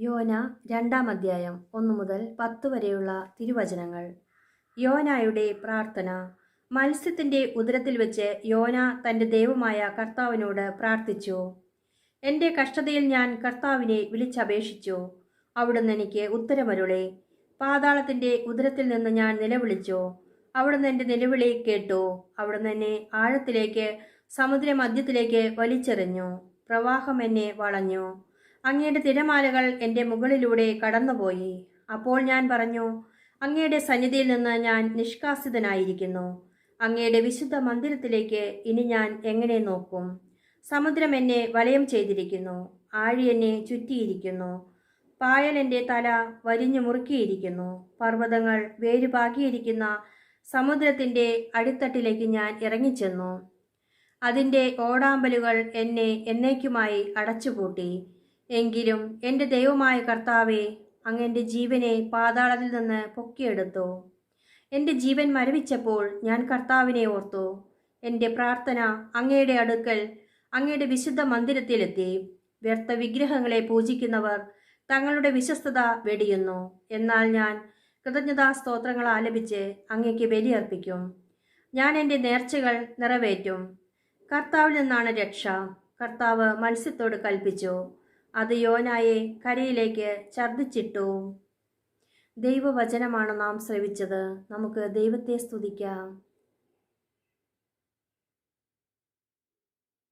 യോന രണ്ടാം അധ്യായം ഒന്നു മുതൽ പത്ത് വരെയുള്ള തിരുവചനങ്ങൾ. യോനായുടെ പ്രാർത്ഥന. മത്സ്യത്തിന്റെ ഉദരത്തിൽ വെച്ച് യോന തന്റെ ദൈവമായ കർത്താവിനോട് പ്രാർത്ഥിച്ചു. എന്റെ കഷ്ടതയിൽ ഞാൻ കർത്താവിനെ വിളിച്ചപേക്ഷിച്ചു. അവിടുന്ന് എനിക്ക് ഉത്തരമരുളെ. പാതാളത്തിന്റെ ഉദരത്തിൽ നിന്ന് ഞാൻ നിലവിളിച്ചു. അവിടുന്ന് എന്റെ നിലവിളി കേട്ടു. അവിടുന്ന് എന്നെ ആഴത്തിലേക്ക് സമുദ്രമധ്യത്തിലേക്ക് വലിച്ചെറിഞ്ഞു. പ്രവാഹം എന്നെ വളഞ്ഞു. അങ്ങയുടെ തിരമാലകൾ എന്റെ മുകളിലൂടെ കടന്നുപോയി. അപ്പോൾ ഞാൻ പറഞ്ഞു അങ്ങയുടെ സന്നിധിയിൽ നിന്ന് ഞാൻ നിഷ്കാസിതനായിരിക്കുന്നു. അങ്ങയുടെ വിശുദ്ധ മന്ദിരത്തിലേക്ക് ഇനി ഞാൻ എങ്ങനെ നോക്കും? സമുദ്രം എന്നെ വലയം ചെയ്തിരിക്കുന്നു ആഴി എന്നെ ചുറ്റിയിരിക്കുന്നു. പായൽ എന്റെ തല വരിഞ്ഞു മുറുക്കിയിരിക്കുന്നു പർവതങ്ങൾ വേരുപാകിയിരിക്കുന്ന സമുദ്രത്തിന്റെ അടിത്തട്ടിലേക്ക് ഞാൻ ഇറങ്ങിച്ചെന്നു. അതിന്റെ ഓടാമ്പലുകൾ എന്നെ എന്നേക്കുമായി അടച്ചുപൂട്ടി. എങ്കിലും എന്റെ ദൈവമായ കർത്താവെ അങ്ങ് എന്റെ ജീവനെ പാതാളത്തിൽ നിന്ന് പൊക്കിയെടുത്തു. എന്റെ ജീവൻ മരവിച്ചപ്പോൾ ഞാൻ കർത്താവിനെ ഓർത്തു. എന്റെ പ്രാർത്ഥന അങ്ങയുടെ അടുക്കൽ അങ്ങയുടെ വിശുദ്ധ മന്ദിരത്തിലെത്തി. വ്യർത്ഥ വിഗ്രഹങ്ങളെ പൂജിക്കുന്നവർ തങ്ങളുടെ വിശ്വസ്തത വെടിയുന്നു. എന്നാൽ ഞാൻ കൃതജ്ഞതാ സ്തോത്രങ്ങൾ ആലപിച്ച് അങ്ങയ്ക്ക് ബലിയർപ്പിക്കും. ഞാൻ എന്റെ നേർച്ചകൾ നിറവേറ്റും. കർത്താവിൽ നിന്നാണ് രക്ഷ. കർത്താവ് മത്സ്യത്തോട് കൽപ്പിച്ചു. അത് യോനായെ കരയിലേക്ക് ഛർദ്ദിച്ചിട്ടു. ദൈവവചനമാണ് നാം ശ്രവിച്ചത്. നമുക്ക് ദൈവത്തെ സ്തുതിക്കാം.